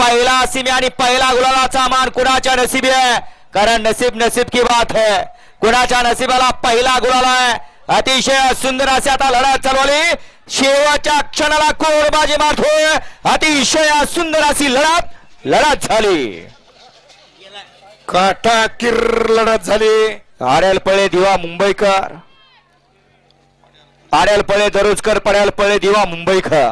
पहिला सिमी आणि पहिला गुलालाचा मान कुणाच्या नशिबी आहे? कारण नसीब नसीब की बात है. कुणाच्या नशिबाला पहिला गुलाल आहे? अतिशय सुंदर अशी आता लढत चालवली. शेवटच्या क्षणाला कोण बाजी मारतोय. अतिशय सुंदर अशी लढत लढत झाली. काटा किर लढत झाली. आर्याल पळे दिवा मुंबईकर. आर्याल पळे दरोजकर पड्याल पळे दिवा मुंबईकर.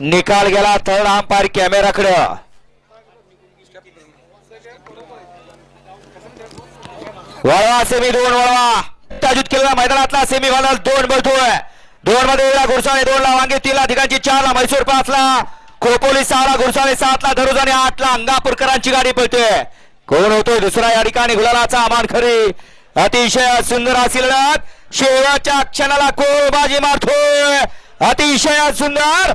निकाल गेला थर्ड अंपायर कॅमेराकडं. वळवा सेमी दोन वळवा. ताजूत केलेला मैदानातला सेमी फायनल दोन बोलतोय दोन. मध्ये वेळा घुरसाळे दोन ला वांगे तीन ला ठिकाणची चार ला म्हैसूर पाच ला खोपोली सहा ला गुरसाळे सात ला धरुज आणि आठ ला अंगापूरकरांची गाडी पळतोय कोण होतोय दुसरा या ठिकाणी? गुलालाचा अमान खरी. अतिशय सुंदर असेल शेवटच्या क्षणाला कोळबाजी मारतोय. अतिशय सुंदर.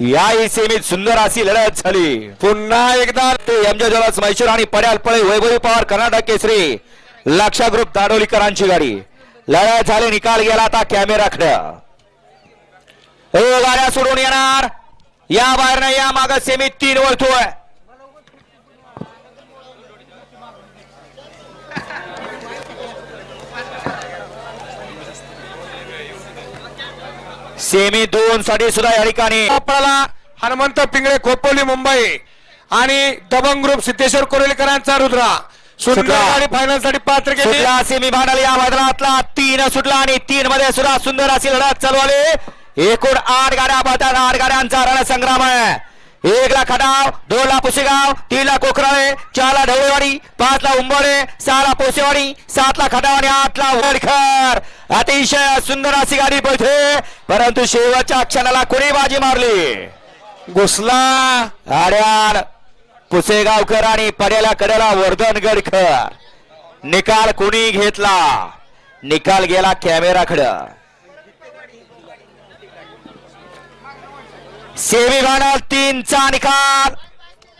याही सेमीत सुंदर अशी लढत झाली. पुन्हा एकदा ते एमजे जलस मैसूर आणि पड्याल पळे वैभवी पवार कर्नाटक केसरी. लक्षा ग्रुप दाडोलीकरांची गाडी. लढत झाली निकाल गेला आता कॅमेराकडे हो गाड्या सोडून येणार. या बाहेर या माग सेमीत तीन वळतोय. सेमी दोन साठी सुद्धा या ठिकाणी. आपल्याला हनुमंत पिंगळे खोपोली मुंबई आणि दबंग ग्रुप सिद्धेश्वर कोरेलकरांचा रुद्रा. सुंदर फायनलसाठी पात्र केली सेमी फायनल या मैदानातला. तीन सुटला आणि तीन मध्ये सुद्धा सुंदर अशी लढत चालू आली. एकूण आठ गाड्या पळतात आठ गाड्यांचा रणसंग्राम आहे. एक ला खटाव दोन ला पुसेगाव तीन ला कोकराळे चार ला ढवळेवाडी पाच ला उंबोडे सहा ला पोसेवाडी सात ला खटाव आणि आठ ला वडखर अतिशय सुंदर अशी गाडी पळते. परंतु शेवटच्या क्षणाला कोणी बाजी मारली? घुसला. आड्यान पुसेगावकर आणि पड्याला कड्याला वर्धन गडकर निकाल कुणी घेतला? निकाल गेला कॅमेराकडं. सेमी फायनल तीनचा निकाल.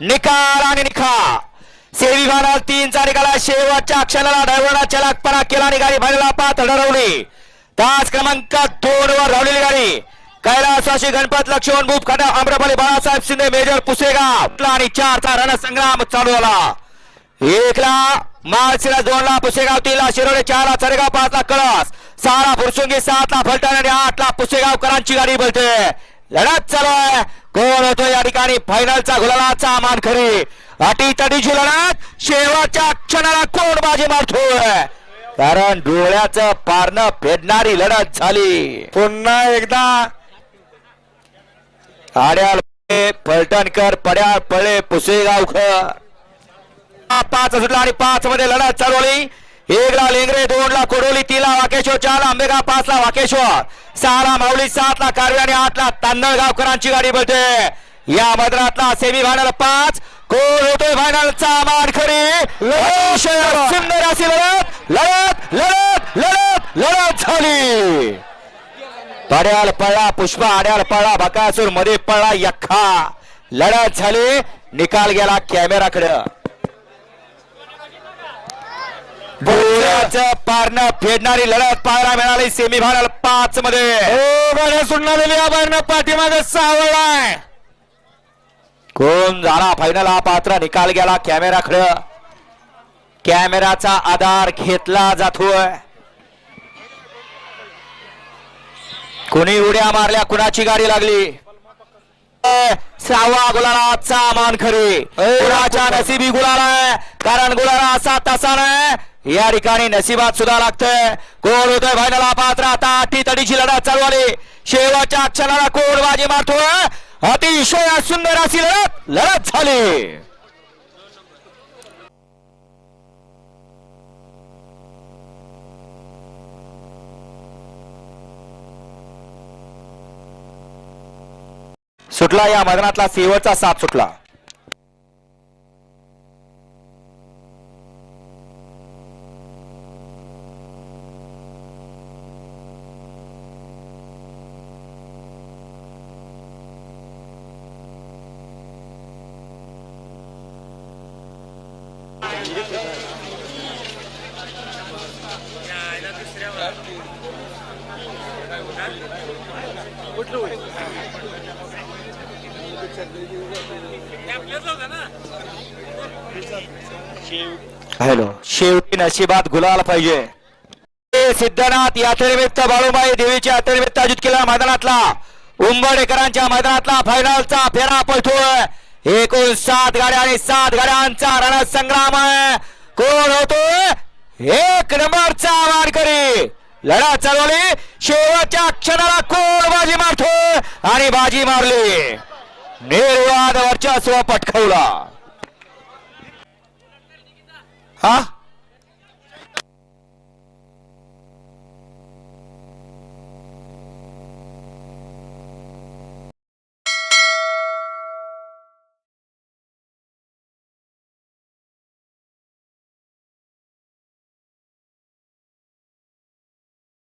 निकाल आणि निकाल सेमी फायनल तीनचा निकाल शेवटच्या अक्षराला ड्रायव्हरला चलाकपणा केला निघाली गाडी फायनलला पाच ठरवली तास क्रमांक दोन वर धावलेली गाडी. कैलासवासी गणपत लक्ष्मण भूप खडा आम्रपाली बाळासाहेब शिंदे मेजर पुसेगाव. आणि चारचा रणसंग्राम चालू झाला. एकला माळशिरा दोनला पुसेगाव तीनला शिरोडे चारला चरेगाव पाचला कळस. सहाला फुरसुंगी सातला फलटण आणि आठला पुसेगावकरांची गाडी बोलते. लढत चालू आहे. कोण होतो या ठिकाणी. फायनलचा गुलालाचा मान खरी. अटी तटीची लढत. शेवटच्या क्षणाला कोण बाजी मारतोय. कारण डोळ्याचं पारणं फेडणारी लढत झाली. पुन्हा एकदा. आड्याल पळे, फलटणकर पड्याळ पळे पुसेगावकर. पाच सुटला आणि पाच मध्ये लढत चालवली एक ला लेंगरे दोन ला कोडोली तीन ला वाकेश्वर चार ला आंबेगाव पाच ला वाकेश्वर सहा ला माऊली सात ला कारवे आणि आठ ला तांदळगावकरांची गाडी बोलते या मैदानातला सेमी फायनल पाच कोण होतोय फायनलचा मान खरी अतिशय सुंदर अशी लढत लढत लढत लढत लढत झाली पड्याल पळला पुष्पा आड्याल पळला बकासूरमध्ये पळला यख्खा लढत झाली निकाल गेला कॅमेराकडे पारणं फेडणारी लढत पाहायला मिळाली. सेमी फायनल पाच मध्ये हो दिली या बाहेरनं पाठीमागे सावळलाय कोण झाला फायनल हा पात्र निकाल गेला. कॅमेराकडे कॅमेराचा आधार घेतला जातोय. कोणी उड्या मारल्या? कुणाची गाडी लागली? सहावा गुलालाचा मान खरी कुणाच्या नशिबी गुलाल आहे. कारण गुलाला असा तसा नाही. या ठिकाणी नशिबात सुद्धा लागतंय. कोण होतोय फायनला पात्र? आता आठी तडीची लढत चालू आली. शेवटच्या अक्षराला कोण बाजी मारतो अतिशय सुंदर अशी लढत लढत झाली. सुटला या मदनातला शेवटचा साथ सुटला. हॅलो. शेवटी नशिबात गुलाल पाहिजे. सिद्धनाथ यात्रेनिमित्त बाळूबाई देवीच्या यात्रेनिमित्त आयोजित केलेल्या मैदानातला. उंबडेकरांच्या मैदानातला फायनलचा फेरा पळतोय. एकूण सात गाड्या आणि सात गाड्यांचा रणसंग्राम आहे. कोण होतो? एक नंबरचा वारकरी लढा चालवली. शेवटच्या क्षणाला कोण बाजी मारतो? आणि बाजी मारली. निर्वाद वर्चस्व पटकावला हा?